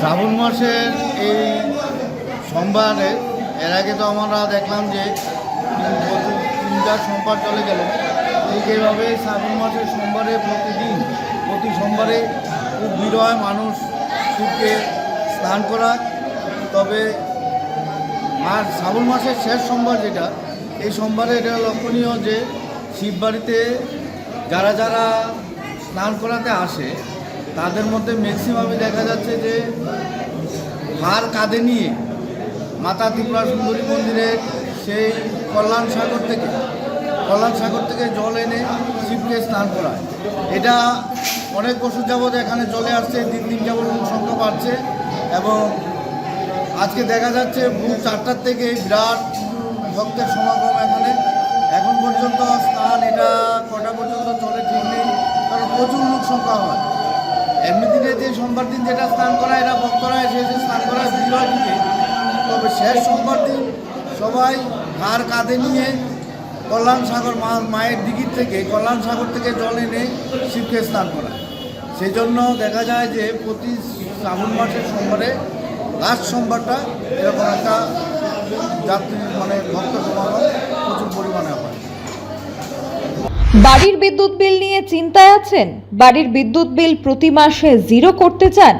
শ্রাবণ মাসের এই সোমবারে, এর আগে তো আমরা দেখলাম যে তিনটা সোমবার চলে গেল। ঠিক এইভাবে শ্রাবণ মাসের সোমবারে প্রতিদিন, প্রতি সোমবারে খুব ভিড় হয় মানুষ শিবকে স্নান করায়। তবে আর শ্রাবণ মাসের শেষ সোমবার যেটা, এই সোমবারে এটা লক্ষণীয় যে শিববাড়িতে যারা যারা স্নান করাতে আসে তাদের মধ্যে ম্যাক্সিমামই দেখা যাচ্ছে যে হার কাঁধে নিয়ে মাতা ত্রিপুরা সুন্দরী মন্দিরের সেই কল্যাণ সাগর থেকে, কল্যাণ সাগর থেকে জল এনে শিবকে স্নান করায়। এটা অনেক বছর যাবৎ এখানে চলে আসছে, দিন দিন যাবৎ সংখ্যা বাড়ছে এবং আজকে দেখা যাচ্ছে ভোর চারটার থেকে বিরাট ভক্তের সমাগম এখানে। এখন পর্যন্ত স্নান এটা কটা পর্যন্ত চলে ঠিক নেই, কারণ প্রচুর লোক সংখ্যা হয়। যে সোমবার দিন যেটা স্নান করা, এরা ভক্তরা এসে এসে স্নান করা ভিড় হয় ঠিকই তবে শেষ সোমবার দিন সবাই ঘাড় কাঁধে নিয়ে কল্যাণ সাগর মা, মায়ের দিঘির থেকে, কল্যাণ সাগর থেকে জল এনে শিবকে স্নান করা সেই জন্য দেখা যায় যে প্রতি শ্রাবণ মাসের সোমবারে লাস্ট সোমবারটা এরকম একটা যাত্রী মানে ভক্ত সমাগম বাড়ির বিদ্যুৎ বিল নিয়ে চিন্তায় আছেন? বাড়ির বিদ্যুৎ বিল প্রতি মাসে জিরো করতে চান?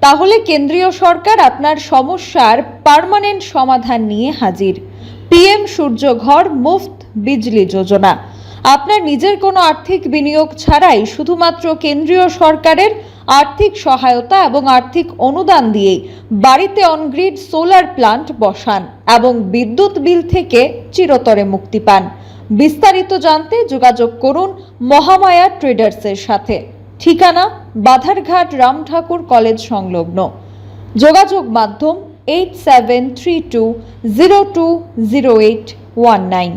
তাহলে কেন্দ্রীয় সরকার আপনার সমস্যার পার্মানেন্ট সমাধান নিয়ে হাজির। পিএম সূর্যঘর মুফত বিজলি যোজনা। আপনার নিজের কোনো আর্থিক বিনিয়োগ ছাড়াই শুধুমাত্র কেন্দ্রীয় সরকারের আর্থিক সহায়তা এবং আর্থিক অনুদান দিয়েই বাড়িতে অনগ্রিড সোলার প্লান্ট বসান এবং বিদ্যুৎ বিল থেকে চিরতরে মুক্তি পান। বিস্তারিত জানতে যোগাযোগ করুন মহামায়া ট্রেডার্সের সাথে। ঠিকানা বাধারঘাট রাম ঠাকুর কলেজ সংলগ্ন। যোগাযোগ মাধ্যম eight seven three two zero two zero eight one nine.